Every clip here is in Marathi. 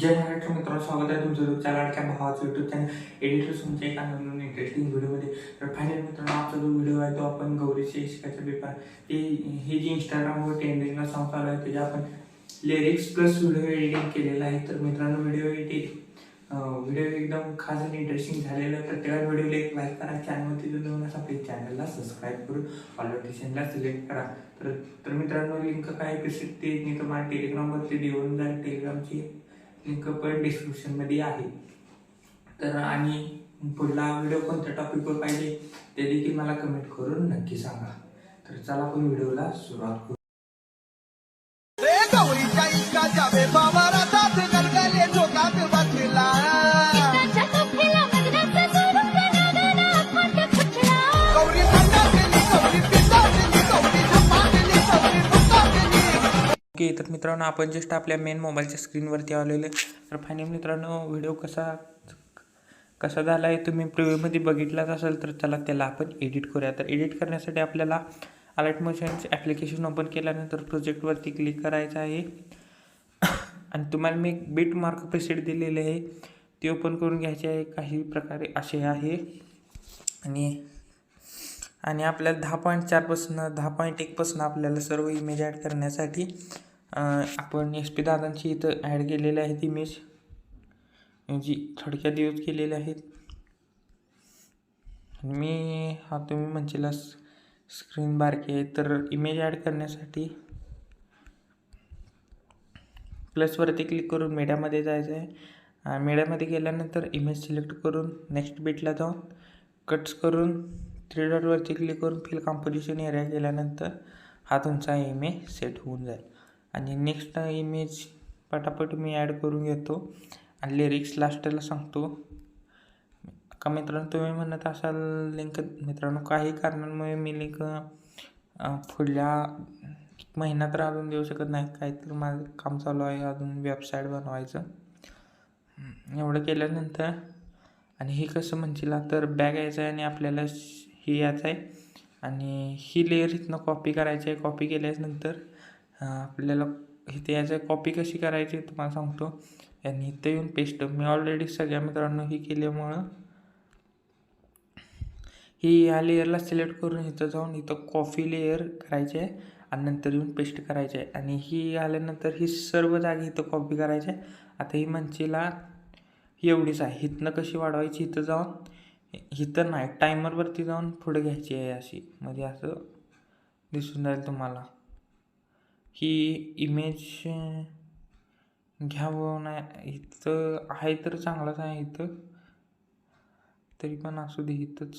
जय महाराष्ट्र मित्रांनो स्वागत आहे तुमचं रोजच्या लाडक्या भावाचं युट्यूब चॅनल एडिटर तुमच्या एका नवीन इंटरेस्टिंग व्हिडिओमध्ये तर फायनल मित्रांनो आमचा जो व्हिडिओ आहे तो आपण गौरीचे शिकायचा पेपर ते हे जे इंस्टाग्रामवर ट्रेंडिंगला सॉंग चालू आहे त्याच्या आपण लिरिक्स प्लस व्हिडिओ एडिटिंग केलेला आहे तर मित्रांनो व्हिडिओ एडिटिंग व्हिडिओ एकदम खास आणि इंटरेस्टिंग झालेलं आहे त्या व्हिडिओला एक लाईक करा चॅनलवरती जर नवीन असा आपल्या चॅनलला सबस्क्राईब करून ऑल सिलेक्ट करा तर तर मित्रांनो लिंक काय कसे ते मी तुम्हाला टेलिग्रामवरती देऊन जाईल टेलिग्रामची लिंक पण डिस्क्रिप्शनमध्ये आहे. तर आणि पुढला व्हिडिओ कोणत्या टॉपिकवर पाहिजे ते देखील मला कमेंट करून नक्की सांगा. तर चला आपण व्हिडिओला सुरुवात करू. ओके तर मित्रांनो आपण जस्ट आपल्या मेन मोबाईलच्या स्क्रीनवरती आलेले तर फायनल मित्रांनो व्हिडिओ कसा कसा झाला आहे तुम्ही प्रिव्ह्यूमध्ये बघितलाच असेल तर चला त्याला आपण एडिट करूया. तर एडिट करण्यासाठी आपल्याला अलर्ट मोशनचे ॲप्लिकेशन ओपन केल्यानंतर प्रोजेक्टवरती क्लिक करायचं आहे. आणि तुम्हाला मी एक बीट मार्क प्रिसेट दिलेले आहे. ते ओपन करून घ्यायचे आहे. काही प्रकारे असे आहे. आणि आणि आपल्याला दहा पॉईंट चारपासून दहा पॉईंट एकपासून आपल्याला सर्व इमेज ॲड करण्यासाठी आपण एस पी दादांची इथं ॲड केलेली आहेत इमेज जी थोडक्यात यूज केलेले आहेत. मी हा तुम्ही म्हणजेला स्क्रीन बारकी आहे. तर इमेज ॲड करण्यासाठी प्लसवरती क्लिक करून मीडियामध्ये जायचं आहे. मीडियामध्ये गेल्यानंतर इमेज सिलेक्ट करून नेक्स्ट बीटला जाऊन कट्स करून थ्री डॉटवरती क्लिक करून फिल कॉम्पोजिशन एरिया केल्यानंतर हा तुमचा इमेज सेट होऊन जाईल. आणि नेक्स्ट इमेज पटापट मी ॲड करून घेतो. आणि लिरिक्स लास्टला सांगतो. का मित्रांनो तुम्ही म्हणत असाल लिंक मित्रांनो काही कारणांमुळे मी लिंक पुढल्या महिना तर अजून देऊ शकत नाही. काहीतरी माझं काम चालू आहे अजून वेबसाईट बनवायचं. एवढं केल्यानंतर आणि हे कसं म्हणशील तर बॅग यायचं आहे आणि आपल्याला श- हे यायचं आहे. आणि ही लेअर इथनं कॉपी करायची आहे कॉपी केल्यानंतर आपल्याला इथे यायचं कॉपी कशी करायची आहे तुम्हाला सांगतो. आणि इथं येऊन पेस्ट मी ऑलरेडी सगळ्या मित्रांनो ही केल्यामुळं ही ह्या लेअरला सिलेक्ट करून इथं जाऊन इथं कॉफी लेअर करायची आहे आणि नंतर येऊन पेस्ट करायचे आहे आणि ही आल्यानंतर ही सर्व जागी इथं कॉपी करायची आहे आता ही मंचीला ही एवढीच आहे. इथनं कशी वाढवायची इथं जाऊन? इथं नाही. टायमरवरती जाऊन पुढे घ्यायची आहे अशी. म्हणजे असं दिसून जाईल तुम्हाला. ही इमेज घ्यावं नाही इथं आहे तर चांगलाच आहे इथं. तरी पण असू दे इथंच.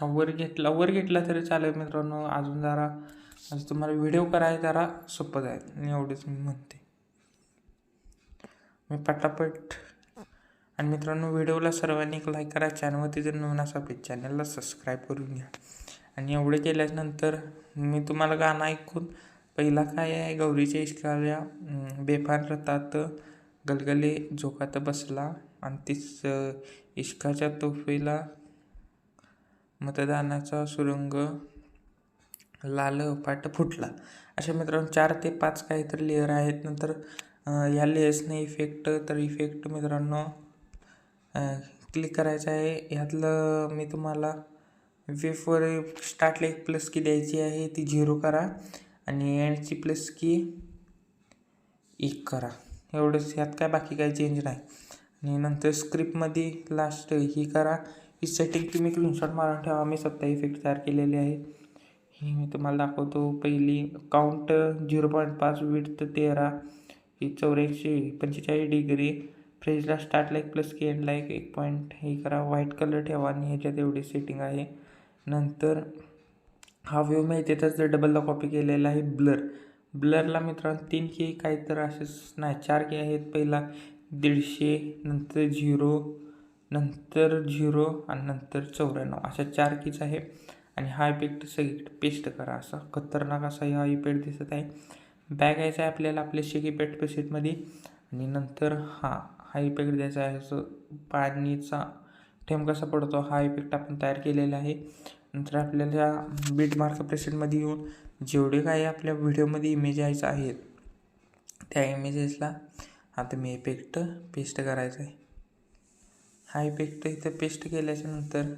का वर घेतला वर घेतला तरी चालेल मित्रांनो. अजून जरा म्हणजे तुम्हाला व्हिडिओ करायला जरा सोपं जाईल. एवढेच मी म्हणते. मी पटापट. आणि मित्रांनो व्हिडिओला सर्वांनी एक लाईक करा. चॅनलवरती जर नवीन असा आपल्या चॅनलला सबस्क्राईब करून घ्या. आणि एवढे केल्यानंतर मी तुम्हाला गाणं ऐकून पहिला काय आहे गौरीच्या इश्काल्या बेफान रथात गलगले झोकात बसला आणि तीच इश्काच्या तोफेला मतदानाचा सुरंग लाल पाट फुटला. अशा मित्रांनो चार ते पाच काहीतरी लेअर आहेत. नंतर या लेअर्सने इफेक्ट तर इफेक्ट मित्रांनो क्लिक करायचं आहे. ह्यातलं मी तुम्हाला वेफवर स्टार्टला एक प्लस की द्यायची आहे ती झिरो करा. आणि एंडची प्लस की एक करा. एवढंच यात काय बाकी काय चेंज नाही. आणि नंतर स्क्रिप्टमध्ये लास्ट ही करा. ही सेटिंग तुम्ही स्क्रीनशॉट मारून ठेवा. मी स्वतः इफेक्ट तयार केलेले आहे. ही मी तुम्हाला दाखवतो. पहिली काउंट झिरो पॉईंट पाच विथ तेरा. ही चौऱ्याऐंशी पंचेचाळीस डिग्री फ्रेजला स्टार्ट लाईक प्लस की एंडला लाईक एक पॉईंट हे करा. व्हाईट कलर ठेवा. आणि ह्याच्यात एवढी सेटिंग आहे. नंतर हा व्ह्यू माहिती आहे त्याचं डबलला कॉपी केलेला आहे ब्लर ब्लरला मित्रांनो तीन के काही तर असेच नाही चार के आहेत. पहिला दीडशे नंतर झिरो नंतर झिरो आणि नंतर चौऱ्याण्णव. अशा चार कीच आहे. आणि हा इफेक्ट सगळीकडे पेस्ट करा. असा खतरनाक असा हा इफेक्ट दिसत आहे. बॅग यायचा आहे आपल्याला आपल्या शेक इफेक्ट पेसेटमध्ये आणि नंतर हा हा इफेक्ट द्यायचा आहे. असं पाणीचा ठेम कसा पडतो हा इफेक्ट आपण तयार केलेला आहे. नंतर आपल्याला बीट मार्क प्रेसेंटमध्ये येऊन जेवढे काही आपल्या व्हिडिओमध्ये इमेज यायचं आहेत त्या इमेजेसला आता मी इफेक्ट पेस्ट करायचा आहे. हा इफेक्ट इथं पेस्ट केल्याच्यानंतर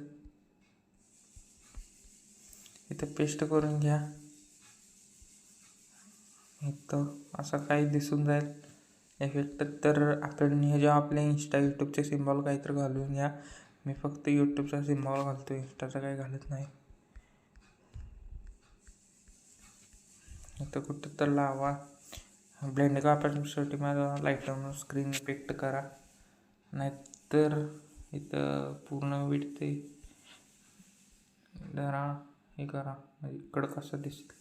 इथं पेस्ट करून घ्या. इथं असं काही दिसून जाईल. इफेक्ट तर आपण हे जेव्हा आपल्या इन्स्टा यूट्यूबचे सिम्बॉल काहीतरी घालून घ्या. मी फक्त यूट्यूबचा सिम्बॉल घालतो इंस्टाचा काही घालत नाही. आता कुठं तर लावा ब्लेंड कापण्यासाठी माझा लाइट लावून स्क्रीन इफेक्ट करा. नाहीतर इथं पूर्ण विटते जरा हे करा. म्हणजे इकडं कसं दिसतं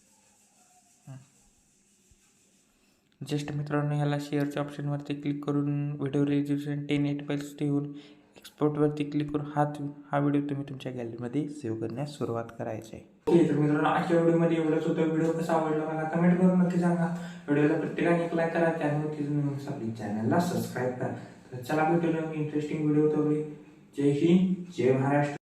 ज्येष्ठ मित्रांनो ह्याला शेअरच्या ऑप्शनवरती क्लिक करून video resolution ten eight files ठेवून एक्सपोर्टवरती क्लिक करून हा हा व्हिडिओ तुम्ही तुमच्या गॅलरीमध्ये सेव्ह करण्यास सुरुवात करायची आहे. ओके तर मित्रांनो आजच्या व्हिडिओमध्ये एवढंच होतं. व्हिडिओ कसा आवडला मला कमेंट करून नक्की सांगा. व्हिडिओला प्रत्येकाने एक लाईक करा त्यानंतर आपली चॅनलला सबस्क्राईब करा. तर चला भेटूया इंटरेस्टिंग व्हिडिओ तो जय हिंद जय महाराष्ट्र.